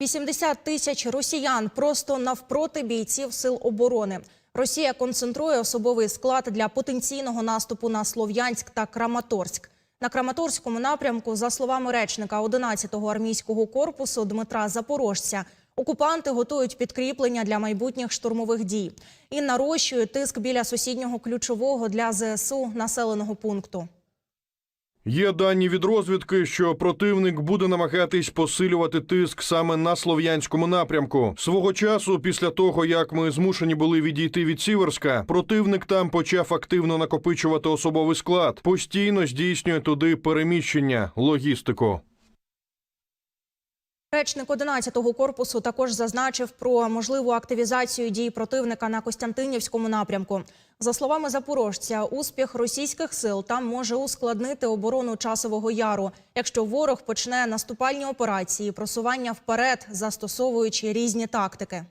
80 тисяч росіян просто навпроти бійців сил оборони. Росія концентрує особовий склад для потенційного наступу на Слов'янськ та Краматорськ. На Краматорському напрямку, за словами речника 11-го армійського корпусу Дмитра Запорожця, окупанти готують підкріплення для майбутніх штурмових дій і нарощують тиск біля сусіднього ключового для ЗСУ населеного пункту. Є дані від розвідки, що противник буде намагатись посилювати тиск саме на слов'янському напрямку. Свого часу, після того як ми змушені були відійти від Сіверська, противник там почав активно накопичувати особовий склад, постійно здійснює туди переміщення, логістику. Речник 11-го корпусу також зазначив про можливу активізацію дій противника на Костянтинівському напрямку. За словами запорожця, успіх російських сил там може ускладнити оборону часового яру, якщо ворог почне наступальні операції, просування вперед, застосовуючи різні тактики.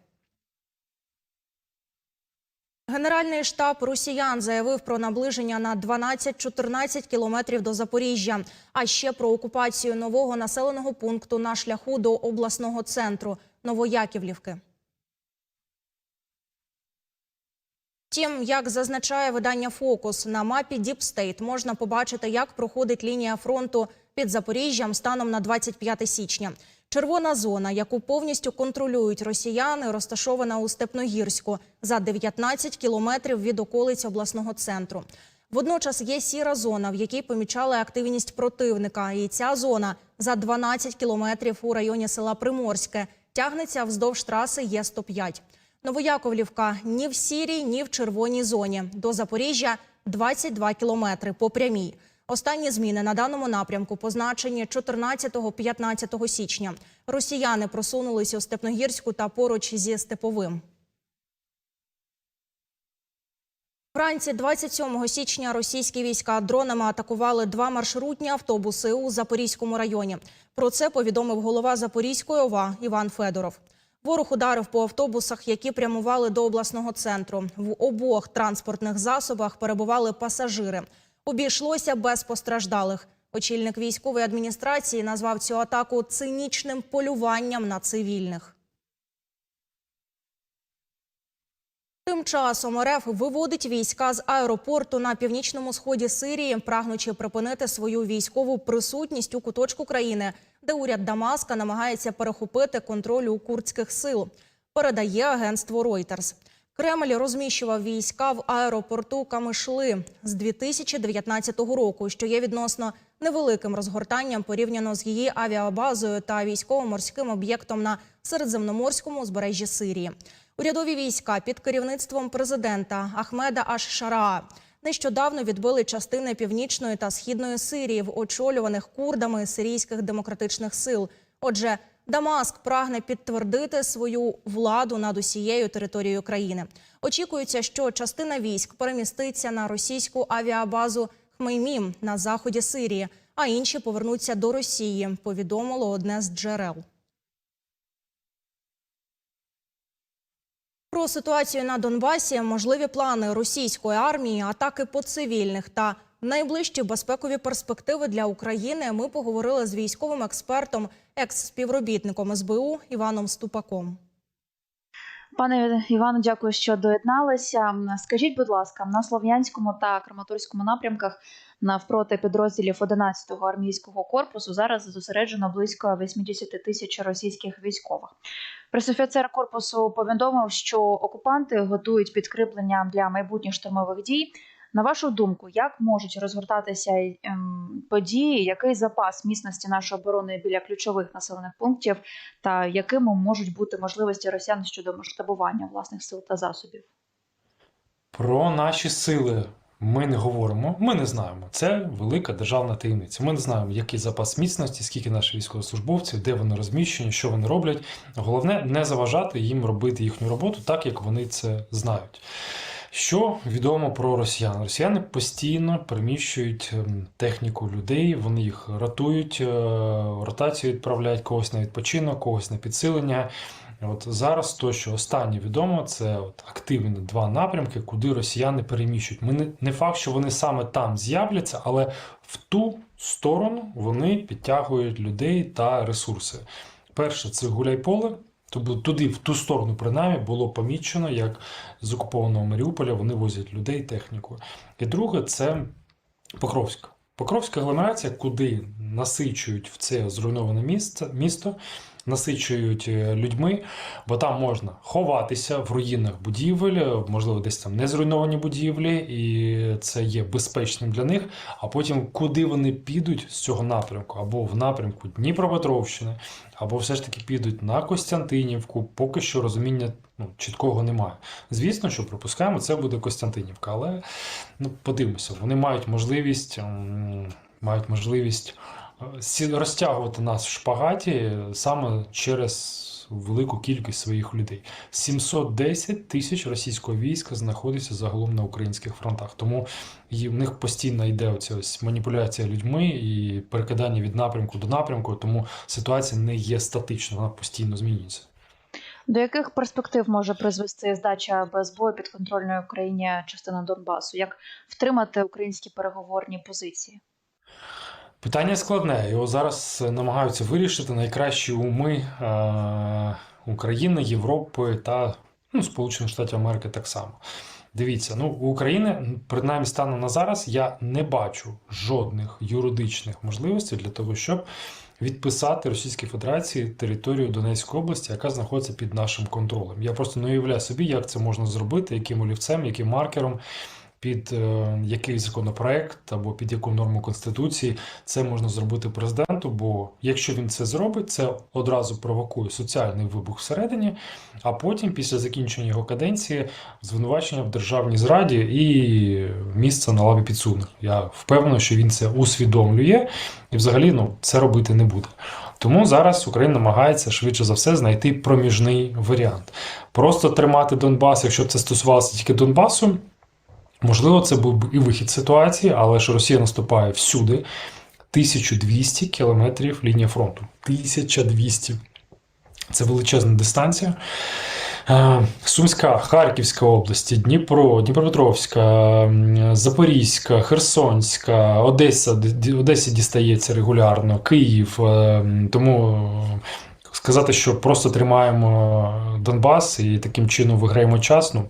Генеральний штаб росіян заявив про наближення на 12-14 кілометрів до Запоріжжя, а ще про окупацію нового населеного пункту на шляху до обласного центру Новояківлівки. Втім, як зазначає видання Фокус, на мапі State можна побачити, як проходить лінія фронту під Запоріжжям станом на 25 січня. Червона зона, яку повністю контролюють росіяни, розташована у Степногірську за 19 кілометрів від околиць обласного центру. Водночас є сіра зона, в якій помічали активність противника. І ця зона за 12 кілометрів у районі села Приморське тягнеться вздовж траси Є-105. Новояковлівка ні в сірій, ні в червоній зоні. До Запоріжжя 22 кілометри по прямій. Останні зміни на даному напрямку позначені 14-15 січня. Росіяни просунулись у Степногірську та поруч зі Степовим. Вранці 27 січня російські війська дронами атакували два маршрутні автобуси у Запорізькому районі. Про це повідомив голова Запорізької ОВА Іван Федоров. Ворог ударив по автобусах, які прямували до обласного центру. В обох транспортних засобах перебували пасажири. Обійшлося без постраждалих. Очільник військової адміністрації назвав цю атаку цинічним полюванням на цивільних. Тим часом РФ виводить війська з аеропорту на північному сході Сирії, прагнучи припинити свою військову присутність у куточку країни, де уряд Дамаска намагається перехопити контроль у курдських сил. Передає агентство Reuters. Кремль розміщував війська в аеропорту Камишли з 2019 року, що є відносно невеликим розгортанням порівняно з її авіабазою та військово-морським об'єктом на середземноморському узбережжі Сирії. Урядові війська під керівництвом президента Ахмеда Аш-Шараа нещодавно відбили частини північної та східної Сирії в очолюваних курдами сирійських демократичних сил. Отже, Дамаск прагне підтвердити свою владу над усією територією країни. Очікується, що частина військ переміститься на російську авіабазу Хмеймім на заході Сирії, а інші повернуться до Росії. Повідомило одне з джерел. Про ситуацію на Донбасі, можливі плани російської армії, атаки по цивільних та найближчі безпекові перспективи для України. Ми поговорили з військовим експертом, екс-співробітником СБУ Іваном Ступаком. Пане Івану, дякую, що доєдналися. Скажіть, будь ласка, на Слов'янському та Краматорському напрямках навпроти підрозділів 11-го армійського корпусу зараз зосереджено близько 80 тисяч російських військових. Пресофіцер корпусу повідомив, що окупанти готують підкріплення для майбутніх штурмових дій. На вашу думку, як можуть розгортатися ем, події, який запас міцності нашої оборони біля ключових населених пунктів, та якими можуть бути можливості росіян щодо масштабування власних сил та засобів? Про наші сили ми не говоримо, ми не знаємо. Це велика державна таємниця. Ми не знаємо, який запас міцності, скільки наших військовослужбовців, де вони розміщені, що вони роблять. Головне не заважати їм робити їхню роботу так, як вони це знають. Що відомо про росіян? Росіяни постійно переміщують ем, техніку людей, вони їх ротують, е, ротацію відправляють когось на відпочинок, когось на підсилення. От зараз то, що останнє відомо, це от активні два напрямки, куди росіяни переміщують. Ми не, не факт, що вони саме там з'являться, але в ту сторону вони підтягують людей та ресурси. Перше, це Гуляйполе. Тобто туди, в ту сторону, принаймні, було помічено, як з окупованого Маріуполя вони возять людей, техніку. І друге, це Покровськ. Покровська агломерація, куди насичують в це зруйноване місце, місто, насичують е, людьми, бо там можна ховатися в руїнах будівель, е, можливо, десь там не зруйновані будівлі, і це є безпечним для них. А потім, куди вони підуть з цього напрямку, або в напрямку Дніпропетровщини, або все ж таки підуть на Костянтинівку, поки що розуміння ну, чіткого немає. Звісно, що припускаємо, це буде Костянтинівка, але ну, подивимося, вони мають можливість, мають можливість розтягувати нас в шпагаті саме через велику кількість своїх людей. 710 тисяч російського війська знаходиться загалом на українських фронтах. Тому в них постійно йде оця ось маніпуляція людьми і перекидання від напрямку до напрямку, тому ситуація не є статичною, вона постійно змінюється. До яких перспектив може призвести здача без бою підконтрольної Україні частини Донбасу? Як втримати українські переговорні позиції? Питання складне. Його зараз намагаються вирішити найкращі уми е, України, Європи та ну, Сполучених Штатів Америки так само. Дивіться, ну у України, принаймні станом на зараз, я не бачу жодних юридичних можливостей для того, щоб відписати Російській Федерації територію Донецької області, яка знаходиться під нашим контролем. Я просто не уявляю собі, як це можна зробити, яким олівцем, яким маркером. Під е, який законопроект або під яку норму конституції це можна зробити президенту. Бо якщо він це зробить, це одразу провокує соціальний вибух всередині, а потім, після закінчення його каденції, звинувачення в державній зраді і місце на лаві підсудних. Я впевнений, що він це усвідомлює і взагалі ну, це робити не буде. Тому зараз Україна намагається швидше за все знайти проміжний варіант. Просто тримати Донбас, якщо це стосувалося тільки Донбасу. Можливо, це був і вихід ситуації, але ж Росія наступає всюди. 1200 кілометрів лінія фронту. 1200. Це величезна дистанція. Е, Сумська, Харківська області, Дніпро, Дніпропетровська, Запорізька, Херсонська, Одеса, Одесі дістається регулярно, Київ. е, Тому сказати, що просто тримаємо Донбас і таким чином виграємо час, ну,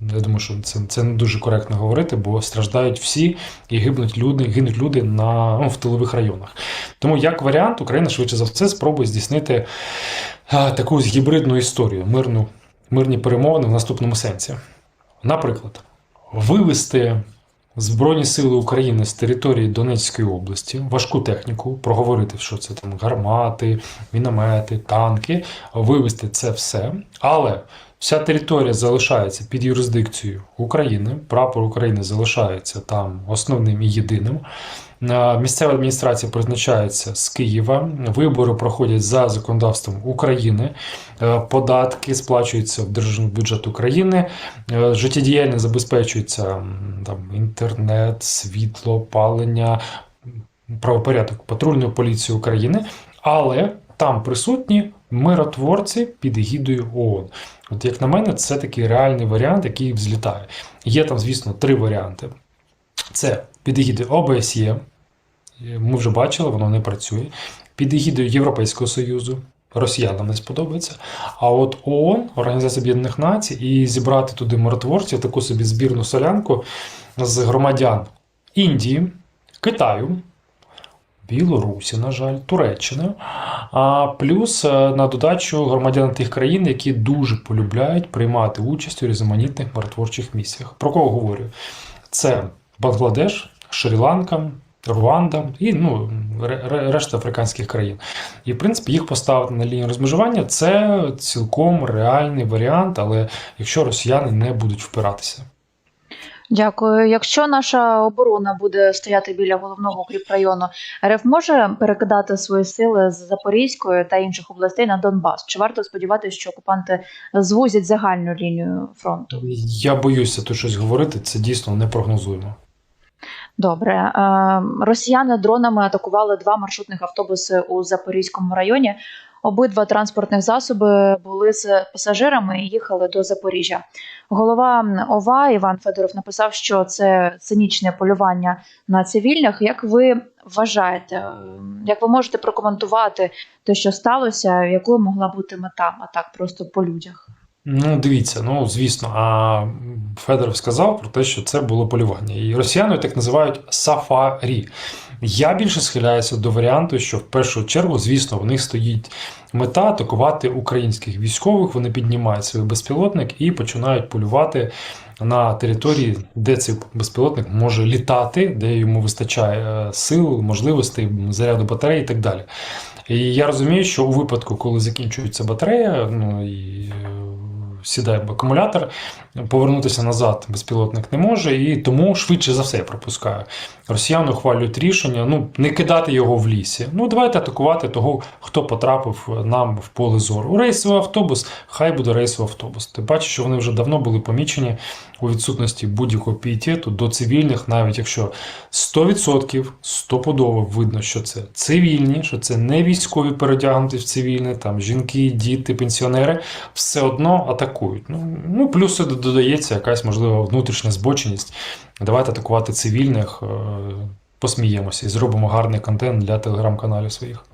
я думаю, що це, це не дуже коректно говорити, бо страждають всі і гибнуть люди, гинуть люди на, ну, в тилових районах. Тому, як варіант, Україна швидше за все спробує здійснити а, таку гібридну історію, мирну, мирні перемовини в наступному сенсі. Наприклад, вивести Збройні сили України з території Донецької області, важку техніку, проговорити, що це там гармати, міномети, танки, вивести це все. Але вся територія залишається під юрисдикцією України. Прапор України залишається там основним і єдиним. Місцева адміністрація призначається з Києва. Вибори проходять за законодавством України. Е, Податки сплачуються в державний бюджет України. Е, Життєдіяльність забезпечується там інтернет, світло, опалення, правопорядок патрульної поліції України, але там присутні миротворці під егідою ООН. От як на мене, це такий реальний варіант, який взлітає. Є там, звісно, три варіанти. Це під егідою ОБСЄ. Ми вже бачили, воно не працює. Під егідою Європейського Союзу. Росіянам не сподобається. А от ООН, Організація Об'єднаних Націй, і зібрати туди миротворців, таку собі збірну солянку з громадян Індії, Китаю, Білорусі, на жаль, Туреччини, а плюс е, на додачу громадян тих країн, які дуже полюбляють приймати участь у різноманітних миротворчих місіях. Про кого говорю? Це Бангладеш, Шрі-Ланка, Руанда і ну, ре- ре- решта африканських країн. І, в принципі, їх поставити на лінію розмежування це цілком реальний варіант, але якщо росіяни не будуть впиратися. Дякую. Якщо наша оборона буде стояти біля головного укріпрайону, РФ може перекидати свої сили з Запорізької та інших областей на Донбас? Чи варто сподіватися, що окупанти звузять загальну лінію фронту? Я боюся тут щось говорити, це дійсно не прогнозуємо. Добре, Е, росіяни дронами атакували два маршрутних автобуси у Запорізькому районі. Обидва транспортних засоби були з пасажирами і їхали до Запоріжжя. Голова ОВА Іван Федоров написав, що це цинічне полювання на цивільних. Як ви вважаєте, е, як ви можете прокоментувати те, що сталося, якою могла бути мета атак просто по людях? Ну, дивіться, ну звісно, а Федоров сказав про те, що це було полювання. І росіяни так називають сафарі. Я більше схиляюся до варіанту, що в першу чергу, звісно, в них стоїть мета атакувати українських військових. Вони піднімають свій безпілотник і починають полювати на території, де цей безпілотник може літати, де йому вистачає е, сил, можливостей, заряду батареї і так далі. І я розумію, що у випадку, коли закінчується батарея, ну і сідає акумулятор, повернутися назад безпілотник не може, і тому швидше за все я пропускаю. Росіяни ухвалюють рішення ну не кидати його в лісі. Ну давайте атакувати того, хто потрапив нам в поле зору. Рейсовий автобус, хай буде рейсовий автобус. Ти бачиш, що вони вже давно були помічені у відсутності будь-якого пієтету до цивільних, навіть якщо 100% стопудово видно, що це цивільні, що це не військові передягнуті в цивільне, там жінки, діти, пенсіонери, все одно атакують. Ну, ну плюс додається якась можливо внутрішня збоченість. Давайте атакувати цивільних, е, посміємося і зробимо гарний контент для телеграм-каналів своїх.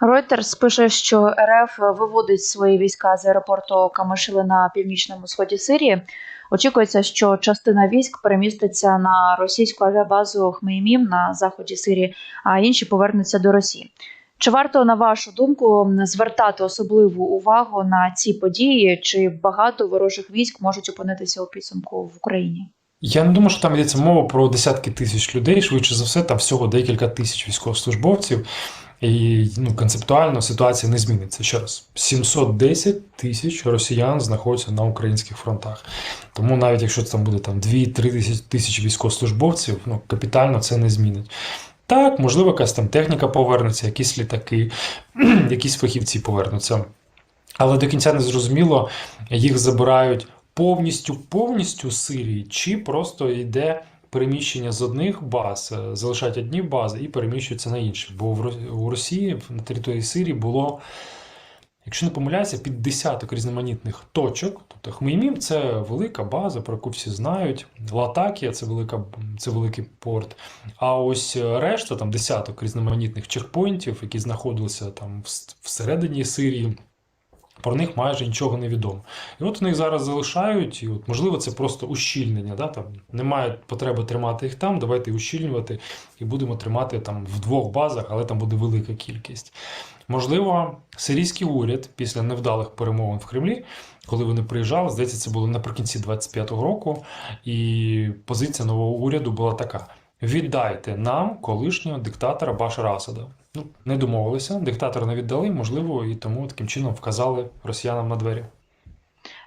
Reuters пише, що РФ виводить свої війська з аеропорту Камишили на північному сході Сирії. Очікується, що частина військ переміститься на російську авіабазу Хмеймім на заході Сирії, а інші повернуться до Росії. Чи варто, на вашу думку, звертати особливу увагу на ці події? Чи багато ворожих військ можуть опинитися у підсумку в Україні? Я не думаю, що там йдеться мова про десятки тисяч людей. Швидше за все, там всього декілька тисяч військовослужбовців. І ну, концептуально ситуація не зміниться. Ще раз, 710 тисяч росіян знаходяться на українських фронтах. Тому навіть якщо там буде там 2-3 тисячі військовослужбовців, ну капітально це не змінить. Так, можливо, якась там техніка повернеться, якісь літаки, якісь фахівці повернуться. Але до кінця не зрозуміло, їх забирають повністю повністю Сирії, чи просто йде переміщення з одних баз, е, залишають одні бази і переміщуються на інші. Бо у Росії на території Сирії було, якщо не помиляюся, під десяток різноманітних точок. Тобто Хмеймім це велика база, про яку всі знають. Латакія це велика це великий порт. А ось решта, там десяток різноманітних чекпоінтів, які знаходилися там вс- всередині Сирії. Про них майже нічого не відомо. І от вони їх зараз залишають, і от, можливо, це просто ущільнення. Да? Там, немає потреби тримати їх там, давайте ущільнювати і будемо тримати там в двох базах, але там буде велика кількість. Можливо, сирійський уряд після невдалих перемовин в Кремлі, коли вони приїжджали, здається, це було наприкінці 25-го року, і позиція нового уряду була така: віддайте нам колишнього диктатора Башара Асада. Ну, не домовилися, диктатора не віддали, можливо, і тому таким чином вказали росіянам на двері.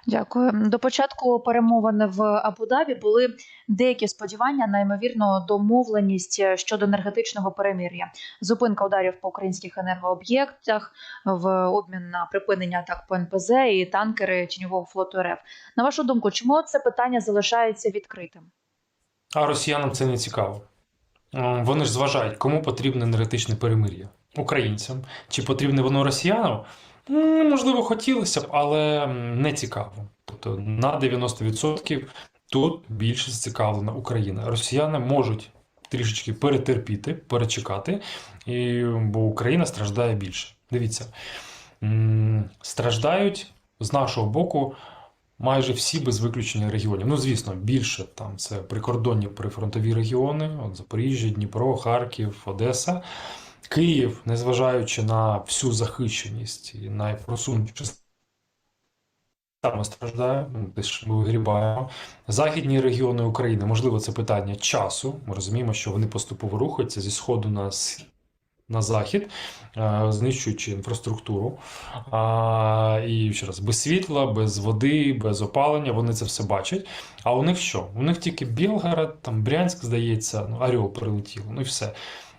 Дякую. До початку перемовин в Абу-Дабі були деякі сподівання на ймовірну домовленість щодо енергетичного перемир'я. Зупинка ударів по українських енергооб'єктах в обмін на припинення атак по НПЗ і танкери тіньового флоту РФ. На вашу думку, чому це питання залишається відкритим? А росіянам це не цікаво. М, Вони ж зважають, кому потрібне енергетичне перемир'я. Українцям. Чи потрібне воно росіянам? Можливо, хотілося б, але не цікаво. Тобто на 90% тут більше зацікавлена Україна. Росіяни можуть трішечки перетерпіти, перечекати, і, бо Україна страждає більше. Дивіться, страждають з нашого боку майже всі без виключення регіонів. Ну, звісно, більше там це прикордонні прифронтові регіони: от Запоріжжя, Дніпро, Харків, Одеса. Київ, незважаючи на всю захищеність і найпросунутіші саме страждає, ну, десь ми вигрібаємо. Західні регіони України, можливо, це питання часу. Ми розуміємо, що вони поступово рухаються зі сходу на на захід, е, знищуючи інфраструктуру. І ще раз, без світла, без води, без опалення, вони це все бачать. А у них що? У них тільки Білгород, там Брянськ, здається, ну, Орел прилетіло, ну і все.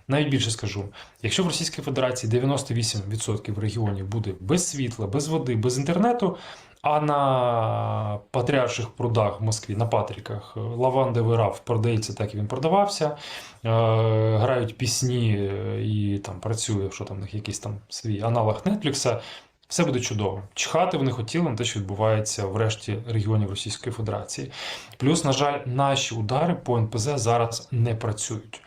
Навіть більше скажу: якщо в Російській Федерації 98% регіонів буде без світла, без води, без інтернету, А на патріарших прудах в Москві, на Патріках, е, лавандовий раф продається так, і він продавався. Е, грають пісні е, і там працює, що там якийсь там свій аналог Нетфлікса. Все буде чудово. Чхати вони хотіли на те, що відбувається в решті регіонів Російської Федерації. Плюс, на жаль, наші удари по НПЗ зараз не працюють.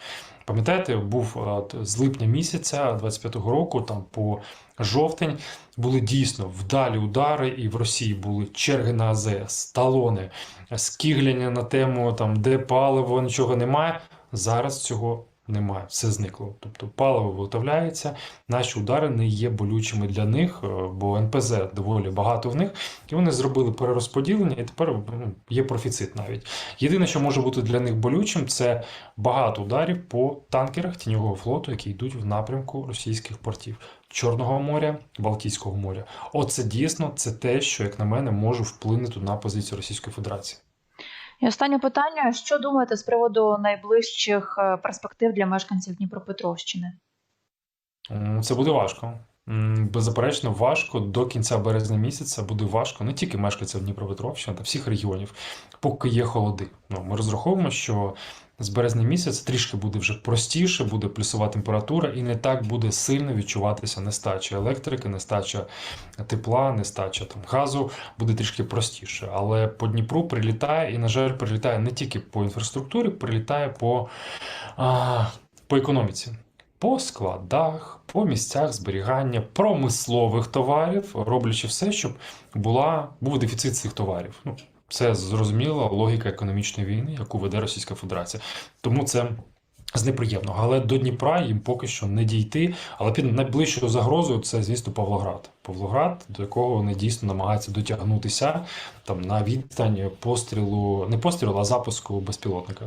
Пам'ятаєте, був е, от, з липня місяця 25-го року, там по жовтень, були дійсно вдалі удари, і в Росії були черги на АЗС, талони, скігляння на тему, там, де паливо, нічого немає. Зараз цього немає, все зникло. Тобто паливо виготовляється, наші удари не є болючими для них, е, бо НПЗ доволі багато в них, і вони зробили перерозподілення, і тепер ну, є профіцит навіть. Єдине, що може бути для них болючим, це багато ударів по танкерах тіньового флоту, які йдуть в напрямку російських портів Чорного моря, Балтійського моря. Оце дійсно це те, що, як на мене, може вплинути на позицію Російської Федерації. І останнє питання: що думаєте з приводу найближчих е, перспектив для мешканців Дніпропетровщини? Це буде важко. Беззаперечно, важко до кінця березня місяця буде важко не тільки мешканцям Дніпропетровщини, та всіх регіонів, поки є холоди. Ну, ми розраховуємо, що з березня місяця трішки буде вже простіше, буде плюсова температура, і не так буде сильно відчуватися нестача електрики, нестача тепла, нестача там газу, буде трішки простіше. Але по Дніпру прилітає, і, на жаль, прилітає не тільки по інфраструктурі, прилітає по, а, по економіці по складах, по місцях зберігання промислових товарів, роблячи все, щоб була, був дефіцит цих товарів. Ну, це зрозуміла логіка економічної війни, яку веде Російська Федерація. Тому це з неприємного. Але до Дніпра їм поки що не дійти. Але під найближчою загрозою це, звісно, Павлоград. Павлоград, до якого вони дійсно намагаються дотягнутися там на відстань пострілу, не пострілу, а запуску безпілотника.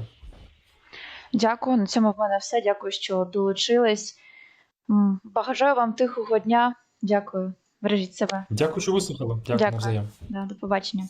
Дякую. На цьому в мене все. Дякую, що долучились. Бажаю вам тихого дня. Дякую. Бережіть себе. Дякую, що вислухали. Дякую, Дякую. навзаєм. Да, до побачення.